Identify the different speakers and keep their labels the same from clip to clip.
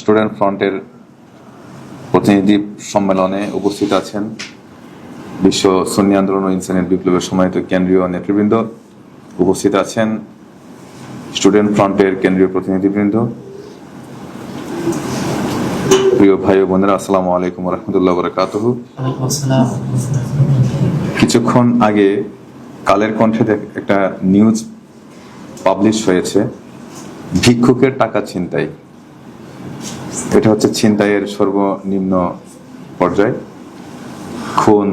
Speaker 1: Student ফ্রন্টের প্রতিনিধি সম্মেলনে উপস্থিত আছেন বিশ্ব সুন্নি আন্দোলন ও ইনসানের বিপ্লবের সময়ত কেন্দ্রীয় নেতৃবৃন্দ উপস্থিত আছেন স্টুডেন্ট ফ্রন্টের কেন্দ্রীয় প্রতিনিধিবৃন্দ। প্রিয় ভাই ও বোনেরা, আসসালামু আলাইকুম রহমতুল্লাহ
Speaker 2: ওয়ালাইকুম
Speaker 1: কিছুক্ষণ আগে কালের কণ্ঠে একটা নিউজ পাবলিশ হয়েছে, ভিক্ষুকের টাকা ছিনতাই। এটা হচ্ছে ছিনতাইয়ের সর্বনিম্ন পর্যায়। খুন,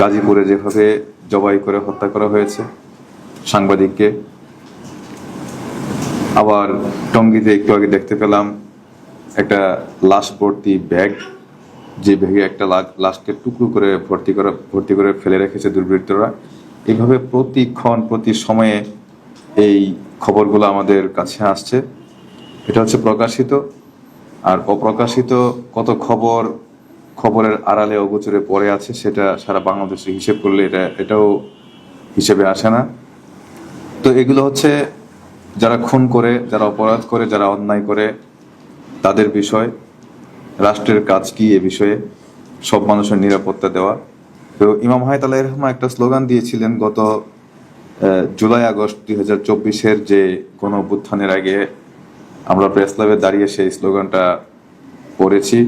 Speaker 1: গাজীপুরে যেভাবে জবাই করে হত্যা করা হয়েছে সাংবাদিককে, আবার টঙ্গিতে একটু আগে দেখতে পেলাম একটা লাশ ভর্তি ব্যাগ, যে ব্যাগে একটা লাশকে টুকরো করে ভর্তি করে ভর্তি করে ফেলে রেখেছে দুর্বৃত্তরা। এইভাবে প্রতিক্ষণ, প্রতি সময়ে এই খবরগুলো আমাদের কাছে আসছে। এটা হচ্ছে প্রকাশিত। আর অপ্রকাশিত কত খবর, খবরের আড়ালে অগোচরে পড়ে আছে, সেটা সারা বাংলাদেশে হিসেব করলে এটা, এটাও হিসেবে আসে না। তো এগুলো হচ্ছে যারা খুন করে, যারা অপরাধ করে, যারা অন্যায় করে, তাদের বিষয়। রাষ্ট্রের কাজ কি এ বিষয়ে? সব মানুষের নিরাপত্তা দেওয়া। তো ইমাম হায়াত আলাহ রহমা একটা স্লোগান দিয়েছিলেন গত জুলাই আগস্ট দুই হাজার চব্বিশের যে গণ অভ্যুত্থানের আগে আমরা প্রেস ক্লাবে দাঁড়িয়ে সেই স্লোগানটা পড়েছি,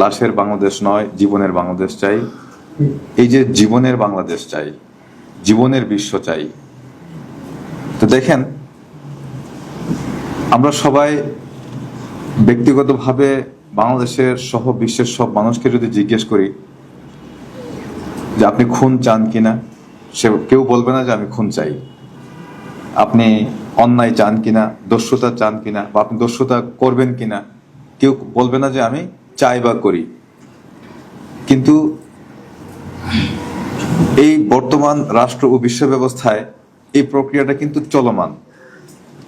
Speaker 1: লাশের বাংলাদেশ নয়, জীবনের বাংলাদেশ চাই। এই যে জীবনের বাংলাদেশ চাই, জীবনের বিশ্ব চাই। তো দেখেন, আমরা সবাই ব্যক্তিগতভাবে বাংলাদেশের সহ বিশ্বের সব মানুষকে যদি জিজ্ঞেস করি যে আপনি খুন চান কিনা, সে কেউ বলবে না যে আমি খুন চাই। আপনি অন্যায় চান কিনা, দস্যুতা চান কিনা বা আপনি দস্যুতা করবেন কিনা, কেউ বলবে না যে আমি চাই বা করি। কিন্তু এই বর্তমান রাষ্ট্র ও বিশ্ব ব্যবস্থায় এই প্রক্রিয়াটা কিন্তু চলমান।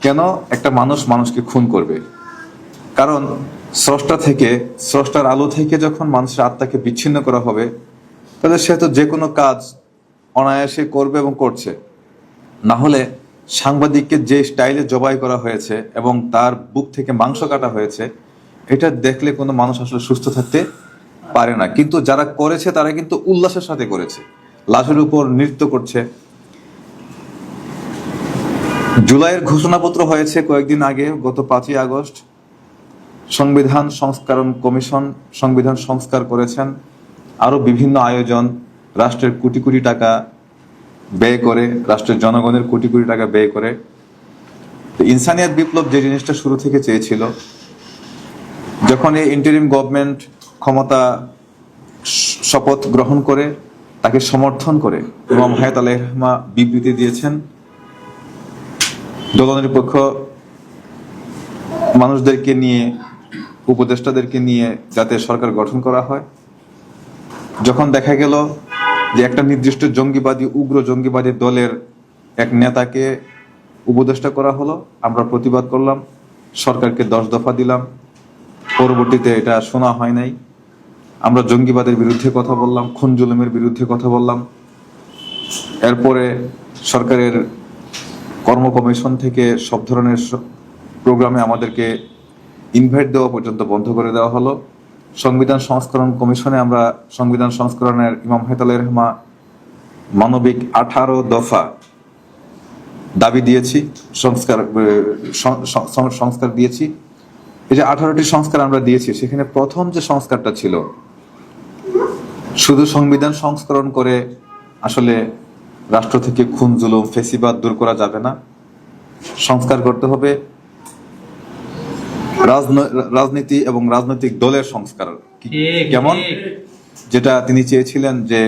Speaker 1: কেন? একটা মানুষ মানুষকে খুন করবে। কারণ স্রষ্টা থেকে, স্রষ্টার আলো থেকে যখন মানুষের আত্মাকে বিচ্ছিন্ন করা হবে, তাহলে সে তো যে কোনো কাজ অনায়াসে করবে এবং করছে। না হলে সাংবাদিককে যে স্টাইলে জবাই করা হয়েছে এবং তার বুক থেকে মাংস কাটা হয়েছে, এটা দেখলে কোনো মানুষ আসলে সুস্থ থাকতে পারে না। কিন্তু যারা করেছে, তারা কিন্তু উল্লাসের সাথে করেছে। লাশের উপর নৃত্য করছে। জুলাইয়ের ঘোষণাপত্র হয়েছে কয়েকদিন আগে, গত পাঁচই আগস্ট। সংবিধান সংস্কারণ কমিশন সংবিধান সংস্কার করেছেন। আরও বিভিন্ন আয়োজন, রাষ্ট্রের কোটি কোটি টাকা ব্যয় করে, রাষ্ট্রের জনগণের কোটি কোটি টাকা ব্যয় করে। ইনসানিয়াত বিপ্লব যে জিনিসটা শুরু থেকে চেয়েছিল, যখন এই ইন্টারিম গভর্নমেন্ট ক্ষমতা শপথ গ্রহণ করে, তাকে সমর্থন করে ইমাম হায়াত আলহমা বিবৃতি দিয়েছেন দলনিরপেক্ষ মানুষদেরকে নিয়ে, উপদেষ্টাদেরকে নিয়ে যাতে সরকার গঠন করা হয়। যখন দেখা গেল যে একটা নির্দিষ্ট জঙ্গিবাদী, উগ্র জঙ্গিবাদী দলের এক নেতাকে উপদেষ্টা করা হলো। আমরা প্রতিবাদ করলাম, সরকারকে দশ দফা দিলাম। পরবর্তীতে এটা শোনা হয় নাই। আমরা জঙ্গিবাদের বিরুদ্ধে কথা বললাম, খুন জুলুমের বিরুদ্ধে কথা বললাম। এরপরে সরকারের কর্ম কমিশন থেকে সব ধরনের প্রোগ্রামে আমাদেরকে ইনভাইট দেওয়া পর্যন্ত বন্ধ করে দেওয়া হলো। সংবিধান সংস্করণ কমিশনে আমরা সংবিধান সংস্করণের ইমাম হেতাল রহমা মানবিক আঠারো দফা দাবি দিয়েছি, সংস্কার সংস্কার দিয়েছি। এই যে আঠারোটি সংস্কার আমরা দিয়েছি, সেখানে প্রথম যে সংস্কারটা ছিল, শুধু সংবিধান সংস্করণ করে আসলে রাষ্ট্র থেকে খুন, জুলুম, ফেসিবাদ দূর করা যাবে না। সংস্কার করতে হবে। রাজনীতি এবং রাজনৈতিক দলের সংস্কার কেমন? যেটা তিনি চেয়েছিলেন যে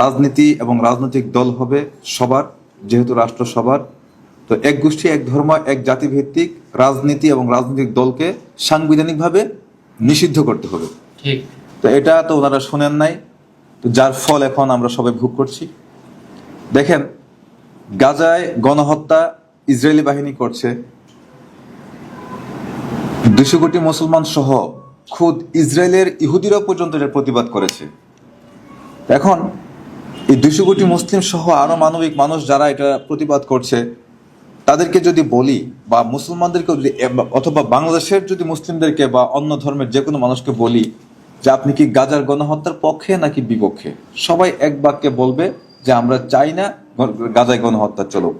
Speaker 1: রাজনীতি এবং রাজনৈতিক দল হবে সবার যেহেতু রাষ্ট্র সবার তো এক গোষ্ঠী এক ধর্ম এক জাতি ভিত্তিক রাজনীতি এবং রাজনৈতিক দলকে সাংবিধানিকভাবে নিষিদ্ধ করতে হবে।
Speaker 2: ঠিক।
Speaker 1: তো এটা তো ওনারা শোনেন নাই তো যার ফল এখন আমরা সবাই ভোগ করছি। দেখেন গাজায় গণহত্যা ইসরায়েলি বাহিনী করছে। দুশো কোটি মুসলমান সহ খুদ ইসরায়েলের ইহুদিরাও পর্যন্ত এটার প্রতিবাদ করেছে। এখন এই দুশো কোটি মুসলিম সহ আরও মানবিক মানুষ যারা এটা প্রতিবাদ করছে, তাদেরকে যদি বলি বা মুসলমানদেরকে যদি অথবা বাংলাদেশের যদি মুসলিমদেরকে বা অন্য ধর্মের যে কোনো মানুষকে বলি যে আপনি কি গাজার গণহত্যার পক্ষে নাকি বিপক্ষে, সবাই এক বাক্যে বলবে যে আমরা চাই না গাজায় গণহত্যা চলুক।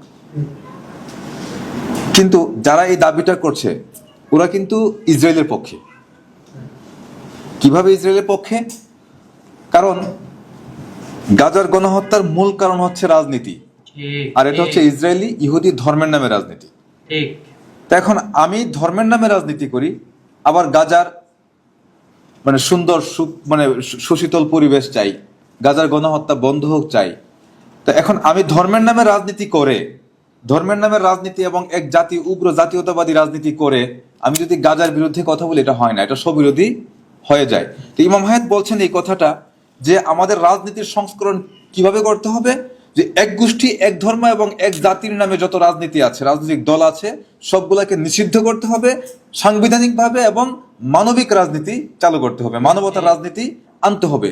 Speaker 1: কিন্তু যারা এই দাবিটা করছে ওরা কিন্তু ইসরায়েলের পক্ষে। কীভাবে ইসরায়েলের পক্ষে? কারণ গাজার গণহত্যার মূল কারণ হচ্ছে রাজনীতি। আর এটা হচ্ছে ইসরায়েলি ইহুদি ধর্মের নামে রাজনীতি। তা এখন আমি ধর্মের নামে রাজনীতি করি আবার গাজার মানে সুন্দর মানে সুশীতল পরিবেশ চাই গাজার গণহত্যা বন্ধ হোক চাই। তো এখন আমি ধর্মের নামে রাজনীতি করে ধর্মের নামে রাজনীতি এবং এক জাতি উগ্র জাতীয়তাবাদী রাজনীতি করে আমি যদি গাজার বিরুদ্ধে কথা বলি, এটা হয় না, এটা স্ববিরোধী হয়ে যায়। তো ইমাম হায়াত বলছেন এই কথাটা যে আমাদের রাজনীতির সংস্করণ কীভাবে করতে হবে? যে এক গোষ্ঠী, এক ধর্ম এবং এক জাতির নামে যত রাজনীতি আছে, রাজনৈতিক দল আছে, সবগুলাকে নিষিদ্ধ করতে হবে, সাংবিধানিকভাবে এবং মানবিক রাজনীতি চালু করতে হবে, মানবতার রাজনীতি আনতে হবে।